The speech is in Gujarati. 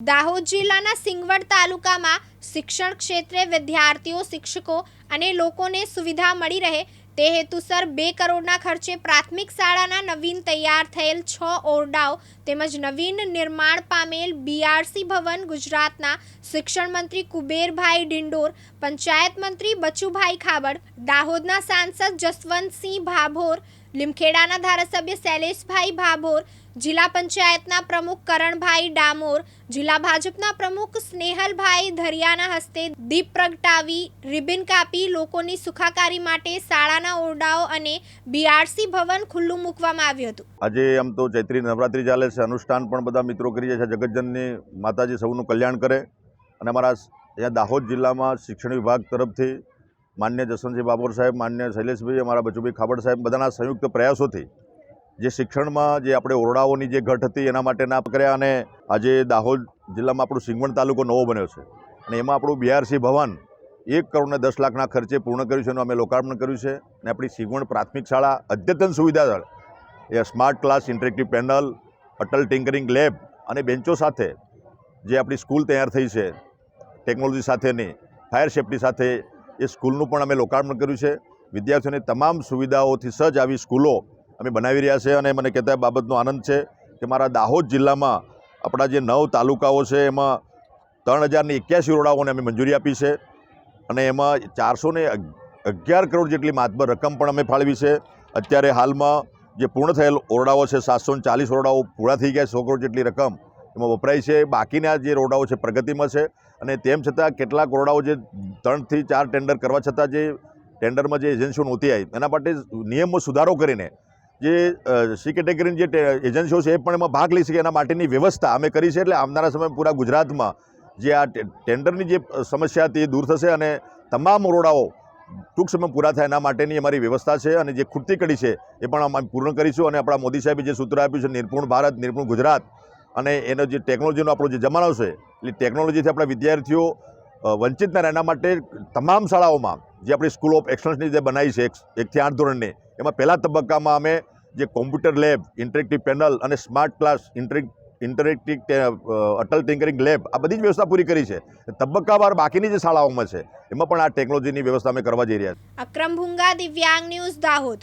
દાહોદ જિલ્લાના સિંગવડ તાલુકામાં શિક્ષણ ક્ષેત્રે વિદ્યાર્થીઓ, શિક્ષકો અને લોકોને સુવિધા મળી રહે તે હેતુસર બે કરોડના ખર્ચે પ્રાથમિક શાળાના નવીન તૈયાર થયેલ છ ઓરડાઓ તેમજ નવીન નિર્માણ પામેલ બીઆરસી ભવન ગુજરાતના શિક્ષણ મંત્રી કુબેરભાઈ ડિંડોર, પંચાયત મંત્રી બચુભાઈ ખાબડ, દાહોદના સાંસદ જસવંતસિંહ ભાભોર લીમખેડાના ધારાસભ્ય શૈલેષભાઈ ભાભોર, જિલ્લા પંચાયતના પ્રમુખ કરણભાઈ ડામોર, જિલ્લા ભાજપના પ્રમુખ સ્નેહલભાઈ ધરિયાના હસ્તે દીપ પ્રગટાવી, રિબિન કાપી લોકોની સુખાકારી માટે શાળાના ઓરડાઓ અને બીઆરસી ભવન ખુલ્લું મૂકવામાં આવ્યું હતું. આજે આમ તો ચૈત્રી નવરાત્રિ ચાલે છે, અનુષ્ઠાન પણ બધા મિત્રો કરી રહ્યા છે, જગતજનની માતાજી સૌનું કલ્યાણ કરે. અને અમારા અહીંયા દાહોદ જિલ્લામાં શિક્ષણ વિભાગ તરફથી માન્ય જસવંતસિંહ બાબોર સાહેબ, માન્ય શૈલેષભાઈ, અમારા બચુભાઈ ખાબડ સાહેબ, બધાના સંયુક્ત પ્રયાસોથી જે શિક્ષણમાં જે આપણે ઓરડાઓની જે ઘટ હતી એના માટેના કર્યા અને આજે દાહોદ જિલ્લામાં આપણું સિંગવણ તાલુકો નવો બન્યો છે. અને એમાં આપણું બીઆરસી ભવન એક કરોડ ને દસ લાખના ખર્ચે પૂર્ણ કર્યું છે એનું અમે લોકાર્પણ કર્યું છે. અને આપણી સિંગવણ પ્રાથમિક શાળા અદ્યતન સુવિધા એ smart class interactive panel, Atal tinkering lab અને બેન્ચો સાથે જે આપણી સ્કૂલ તૈયાર થઈ છે, ટેકનોલોજી સાથેની, ફાયર સેફટી સાથે એ સ્કૂલનું પણ અમે લોકાર્પણ કર્યું છે. વિદ્યાર્થીઓની તમામ સુવિધાઓથી સજ્જ આવી સ્કૂલો અમે બનાવી રહ્યા છે અને મને કહેતા બાબતનો આનંદ છે કે મારા દાહોદ જિલ્લામાં આપણા જે નવ તાલુકાઓ છે, એમાં ત્રણ હજારની એક્યાસી ઓરડાઓને અમે મંજૂરી આપી છે અને એમાં ચારસો ને અગિયાર કરોડ જેટલી માતબર રકમ પણ અમે ફાળવી છે. અત્યારે હાલમાં જે પૂર્ણ થયેલ ઓરડાઓ છે, સાતસો ચાલીસ ઓરડાઓ પૂરા થઈ ગયા સો કરોડ જેટલી રકમ. એમાં વપરાય છે. બાકીના જે રોડાઓ છે, પ્રગતિમાં છે. અને તેમ છતાં કેટલાક રોડાઓ જે ત્રણથી ચાર ટેન્ડર કરવા છતાં જે ટેન્ડરમાં જે એજન્સીઓ નહોતી આવી, એના માટે નિયમમાં સુધારો કરીને જે સી કેટેગરીની જે એજન્સીઓ છે, એ પણ એમાં ભાગ લઈ શકે એના માટેની વ્યવસ્થા અમે કરી છે. એટલે આવનારા સમયમાં પૂરા ગુજરાતમાં જે આ ટેન્ડરની જે સમસ્યા હતી એ દૂર થશે અને તમામ રોડાઓ ટૂંક સમય પૂરા થાય એના માટેની અમારી વ્યવસ્થા છે અને જે ખૂટતી કડી છે, એ પણ અમે પૂર્ણ કરીશું. અને આપણા મોદી સાહેબે જે સૂત્ર આપ્યું છે, નિર્પુણ ભારત, નિર્પુણ ગુજરાત અને એનો જે ટેકનોલોજીનો આપણો જે જમાનો છે, એટલે ટેકનોલોજીથી આપણા વિદ્યાર્થીઓ વંચિત ના એના માટે તમામ શાળાઓમાં જે આપણી સ્કૂલ ઓફ એક્સલન્સની જે બનાવી છે એકથી આઠ ધોરણની, એમાં પહેલા તબક્કામાં અમે જે કોમ્પ્યુટર લેબ ઇન્ટરેક્ટિવ પેનલ અને smart class interact interactive Atal tinkering lab આ બધી જ વ્યવસ્થા પૂરી કરી છે. તબક્કાવાર બાકીની જે શાળાઓમાં છે, એમાં પણ આ ટેકનોલોજીની વ્યવસ્થા અમે કરવા જઈ રહ્યા છીએ. અક્રમ ભૂંગા દિવ્યાંગ ન્યૂઝ દાહોદ.